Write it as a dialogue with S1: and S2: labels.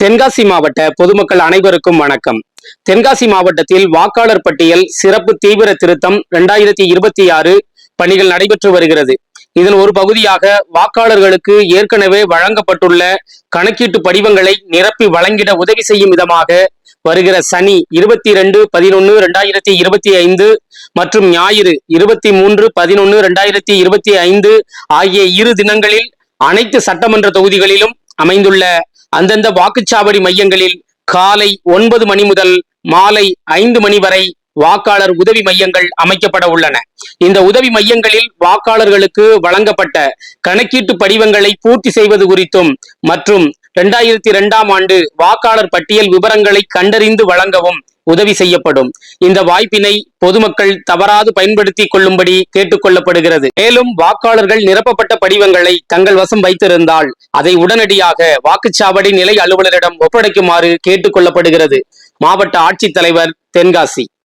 S1: தென்காசி மாவட்ட பொதுமக்கள் அனைவருக்கும் வணக்கம். தென்காசி மாவட்டத்தில் வாக்காளர் பட்டியல் சிறப்பு தீவிர திருத்தம் இரண்டாயிரத்தி இருபத்தி ஆறு பணிகள் நடைபெற்று வருகிறது. இதன் ஒரு பகுதியாக வாக்காளர்களுக்கு ஏற்கனவே வழங்கப்பட்டுள்ள கணக்கீட்டு படிவங்களை நிரப்பி வழங்கிட உதவி செய்யும் விதமாக வருகிற சனி இருபத்தி ரெண்டு பதினொன்னு ரெண்டாயிரத்தி இருபத்தி ஐந்து மற்றும் ஞாயிறு இருபத்தி மூன்று பதினொன்னு ரெண்டாயிரத்தி இருபத்தி ஐந்து ஆகிய இரு தினங்களில் அனைத்து சட்டமன்ற தொகுதிகளிலும் அமைந்துள்ள அந்தந்த வாக்குச்சாவடி மையங்களில் காலை ஒன்பது மணி முதல் மாலை ஐந்து மணி வரை வாக்காளர் உதவி மையங்கள் அமைக்கப்பட உள்ளன. இந்த உதவி மையங்களில் வாக்காளர்களுக்கு வழங்கப்பட்ட கணக்கீட்டு படிவங்களை பூர்த்தி செய்வது குறித்தும் மற்றும் இரண்டாயிரத்தி இரண்டாம் ஆண்டு வாக்காளர் பட்டியல் விவரங்களை கண்டறிந்து வழங்கவும் உதவி செய்யப்படும். இந்த வாய்ப்பினை பொதுமக்கள் தவறாது பயன்படுத்திக் கொள்ளும்படி கேட்டுக்கொள்ளப்படுகிறது. மேலும் வாக்காளர்கள் நிரப்பப்பட்ட படிவங்களை தங்கள் வசம் வைத்திருந்தால் அதை உடனடியாக வாக்குச்சாவடி நிலை அலுவலரிடம் ஒப்படைக்குமாறு கேட்டுக்கொள்ளப்படுகிறது. மாவட்ட ஆட்சித்தலைவர் தென்காசி.